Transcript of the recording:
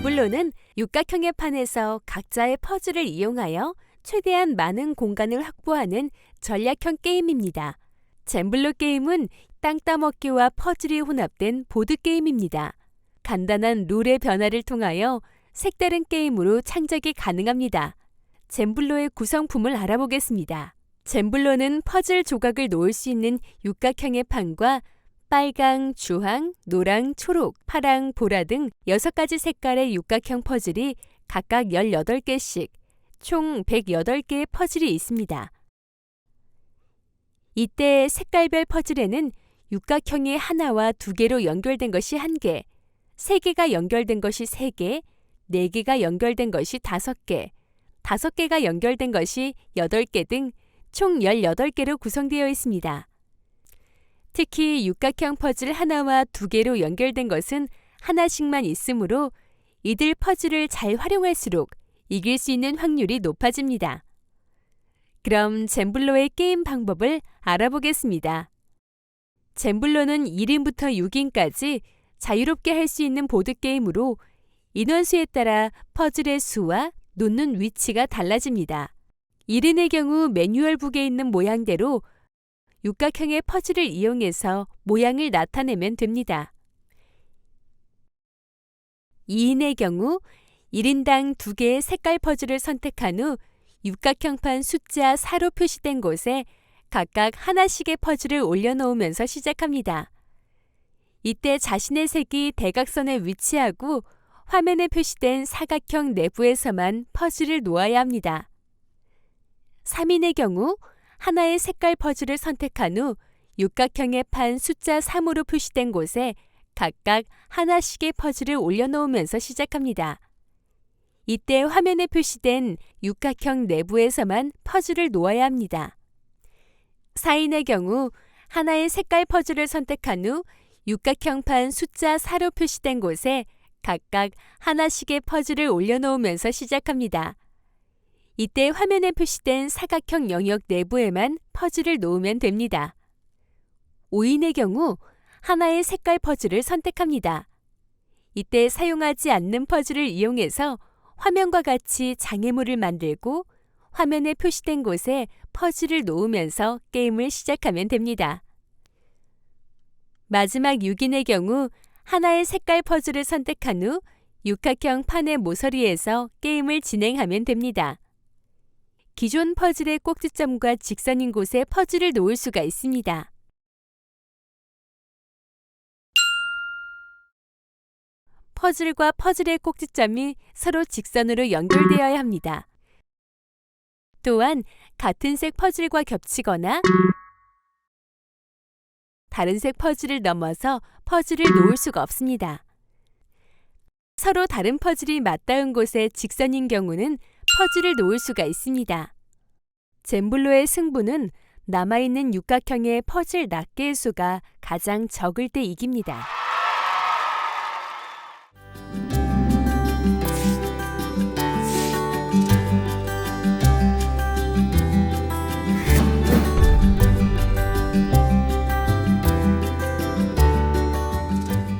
잼블로는 육각형의 판에서 각자의 퍼즐을 이용하여 최대한 많은 공간을 확보하는 전략형 게임입니다. 잼블로 게임은 땅 따먹기와 퍼즐이 혼합된 보드 게임입니다. 간단한 룰의 변화를 통하여 색다른 게임으로 창작이 가능합니다. 잼블로의 구성품을 알아보겠습니다. 잼블로는 퍼즐 조각을 놓을 수 있는 육각형의 판과 빨강, 주황, 노랑, 초록, 파랑, 보라 등 6가지 색깔의 육각형 퍼즐이 각각 18개씩 총 108개의 퍼즐이 있습니다. 이때 색깔별 퍼즐에는 육각형이 하나와 두 개로 연결된 것이 한 개, 세 개가 연결된 것이 세 개, 네 개가 연결된 것이 다섯 개, 다섯 개가 연결된 것이 여덟 개 등 총 18개로 구성되어 있습니다. 특히 육각형 퍼즐 하나와 두 개로 연결된 것은 하나씩만 있으므로 이들 퍼즐을 잘 활용할수록 이길 수 있는 확률이 높아집니다. 그럼 잼블로의 게임 방법을 알아보겠습니다. 잼블로는 1인부터 6인까지 자유롭게 할 수 있는 보드게임으로 인원수에 따라 퍼즐의 수와 놓는 위치가 달라집니다. 1인의 경우 매뉴얼북에 있는 모양대로 육각형의 퍼즐을 이용해서 모양을 나타내면 됩니다. 2인의 경우 1인당 2개의 색깔 퍼즐을 선택한 후 육각형판 숫자 4로 표시된 곳에 각각 하나씩의 퍼즐을 올려놓으면서 시작합니다. 이때 자신의 색이 대각선에 위치하고 화면에 표시된 사각형 내부에서만 퍼즐을 놓아야 합니다. 3인의 경우 하나의 색깔 퍼즐을 선택한 후 육각형의 판 숫자 3으로 표시된 곳에 각각 하나씩의 퍼즐을 올려놓으면서 시작합니다. 이때 화면에 표시된 육각형 내부에서만 퍼즐을 놓아야 합니다. 4인의 경우 하나의 색깔 퍼즐을 선택한 후 육각형 판 숫자 4로 표시된 곳에 각각 하나씩의 퍼즐을 올려놓으면서 시작합니다. 이때 화면에 표시된 사각형 영역 내부에만 퍼즐을 놓으면 됩니다. 5인의 경우 하나의 색깔 퍼즐을 선택합니다. 이때 사용하지 않는 퍼즐을 이용해서 화면과 같이 장애물을 만들고 화면에 표시된 곳에 퍼즐을 놓으면서 게임을 시작하면 됩니다. 마지막 6인의 경우 하나의 색깔 퍼즐을 선택한 후 육각형 판의 모서리에서 게임을 진행하면 됩니다. 기존 퍼즐의 꼭지점과 직선인 곳에 퍼즐을 놓을 수가 있습니다. 퍼즐과 퍼즐의 꼭지점이 서로 직선으로 연결되어야 합니다. 또한 같은 색 퍼즐과 겹치거나 다른 색 퍼즐을 넘어서 퍼즐을 놓을 수가 없습니다. 서로 다른 퍼즐이 맞닿은 곳에 직선인 경우는 퍼즐을 놓을 수가 있습니다. 잼블로의 승부는 남아있는 육각형의 퍼즐 낱개의 수가 가장 적을 때 이깁니다.